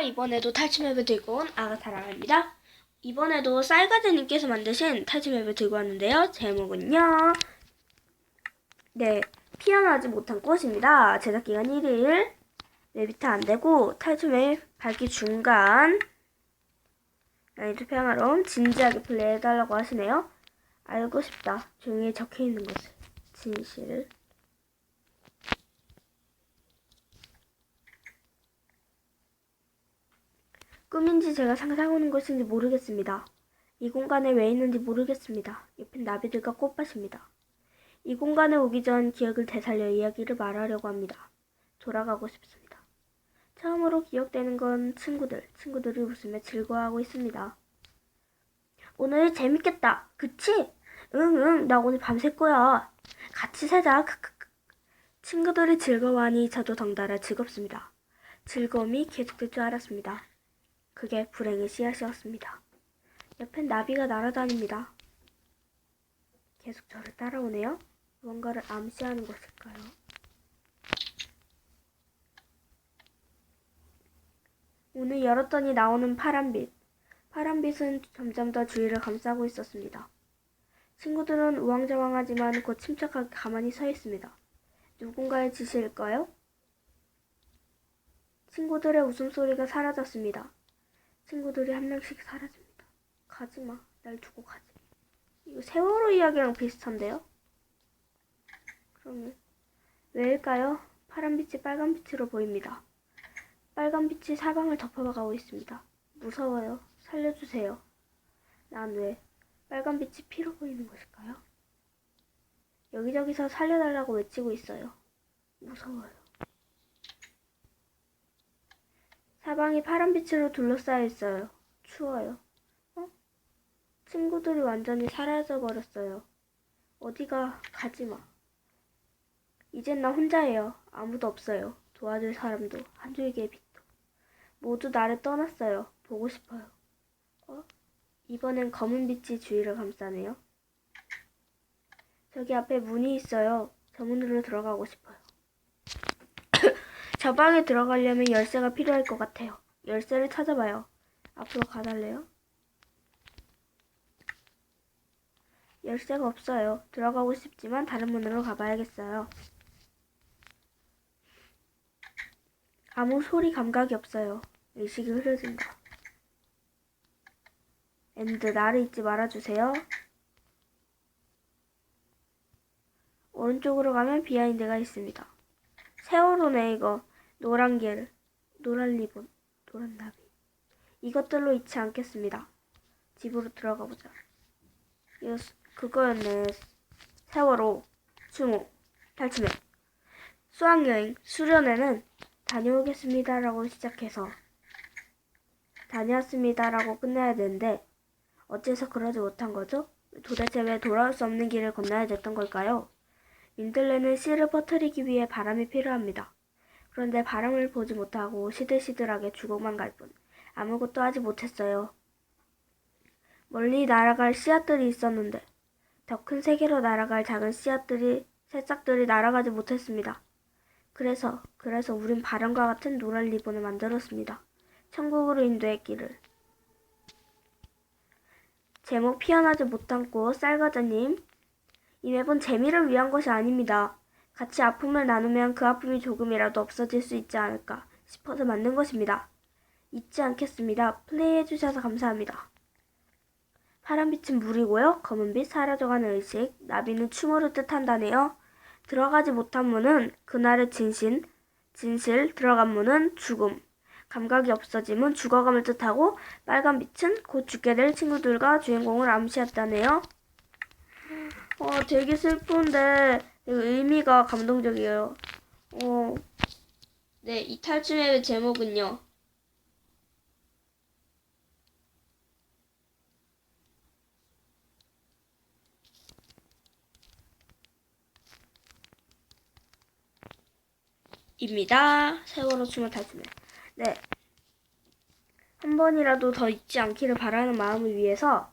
이번에도 탈춤앱을 들고 온 아가사랑입니다. 이번에도 쌀가즈님께서 만드신 탈춤앱을 들고 왔는데요. 제목은요. 네, 피어나지 못한 꽃입니다. 제작 기간 1일. 맵이트 안 되고 탈춤앱 밝기 중간. 난이도 평화로움 진지하게 플레이해달라고 하시네요. 알고 싶다. 종이에 적혀 있는 것을. 진실. 꿈인지 제가 상상하는 것인지 모르겠습니다. 이 공간에 왜 있는지 모르겠습니다. 옆엔 나비들과 꽃밭입니다. 이 공간에 오기 전 기억을 되살려 이야기를 말하려고 합니다. 돌아가고 싶습니다. 처음으로 기억되는 건 친구들, 친구들이 웃으며 즐거워하고 있습니다. 오늘 재밌겠다. 그치? 응, 응, 나 오늘 밤샐 거야. 같이 새자. 크크크. 친구들이 즐거워하니 저도 덩달아 즐겁습니다. 즐거움이 계속될 줄 알았습니다. 그게 불행의 씨앗이었습니다. 옆엔 나비가 날아다닙니다. 계속 저를 따라오네요. 무언가를 암시하는 것일까요? 문을 열었더니 나오는 파란빛. 파란빛은 점점 더 주위를 감싸고 있었습니다. 친구들은 우왕좌왕하지만 곧 침착하게 가만히 서 있습니다. 누군가의 지시일까요? 친구들의 웃음소리가 사라졌습니다. 친구들이 한 명씩 사라집니다. 가지마. 날 두고 가지. 이거 세월호 이야기랑 비슷한데요? 그러면 왜일까요? 파란빛이 빨간빛으로 보입니다. 빨간빛이 사방을 덮어가고 있습니다. 무서워요. 살려주세요. 난 왜 빨간빛이 피로 보이는 것일까요? 여기저기서 살려달라고 외치고 있어요. 무서워요. 사방이 파란빛으로 둘러싸여 있어요. 추워요. 어? 친구들이 완전히 사라져 버렸어요. 어디가 가지 마. 이젠 나 혼자예요. 아무도 없어요. 도와줄 사람도 한 줄기의 빛도. 모두 나를 떠났어요. 보고 싶어요. 어? 이번엔 검은 빛이 주위를 감싸네요. 저기 앞에 문이 있어요. 저 문으로 들어가고 싶어요. 저 방에 들어가려면 열쇠가 필요할 것 같아요. 열쇠를 찾아봐요. 앞으로 가달래요? 열쇠가 없어요. 들어가고 싶지만 다른 문으로 가봐야겠어요. 아무 소리 감각이 없어요. 의식이 흐려진다. 엔드, 나를 잊지 말아주세요. 오른쪽으로 가면 비하인드가 있습니다. 세월호네 이거. 노란 길, 노란 리본, 노란 나비. 이것들로 잊지 않겠습니다. 집으로 들어가 보자. 이거 수- 그거였네. 세월호, 수모, 탈춤회, 수학여행, 수련회는 다녀오겠습니다라고 시작해서 다녀왔습니다라고 끝내야 되는데 어째서 그러지 못한 거죠? 도대체 왜 돌아올 수 없는 길을 건너야 됐던 걸까요? 민들레는 씨를 퍼뜨리기 위해 바람이 필요합니다. 그런데 바람을 보지 못하고 시들시들하게 죽어만 갈 뿐 아무것도 하지 못했어요. 멀리 날아갈 씨앗들이 있었는데 더 큰 세계로 날아갈 작은 씨앗들이 새싹들이 날아가지 못했습니다. 그래서 그래서 우린 바람과 같은 노란 리본을 만들었습니다. 천국으로 길을. 제목 피어나지 못한 꽃 쌀과자님 이 맵은 재미를 위한 것이 아닙니다. 같이 아픔을 나누면 그 아픔이 조금이라도 없어질 수 있지 않을까 싶어서 만든 것입니다. 잊지 않겠습니다. 플레이해주셔서 감사합니다. 파란빛은 물이고요. 검은빛 사라져가는 의식, 나비는 추모를 뜻한다네요. 들어가지 못한 문은 그날의 진신, 진실, 들어간 문은 죽음. 감각이 없어짐은 죽어감을 뜻하고 빨간 빛은 곧 죽게 될 친구들과 주인공을 암시했다네요. 어, 되게 슬픈데 의미가 감동적이에요. 어, 네, 이 탈춤의 제목은요. 입니다. 세월호 춤을 탈춤해. 네. 한 번이라도 더 잊지 않기를 바라는 마음을 위해서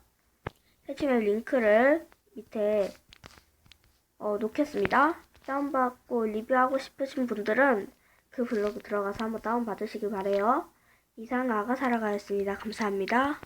탈춤의 링크를 밑에 어, 놓겠습니다. 다운받고 리뷰하고 싶으신 분들은 그 블로그 들어가서 한번 다운받으시길 바래요. 이상 아가사라가였습니다. 감사합니다.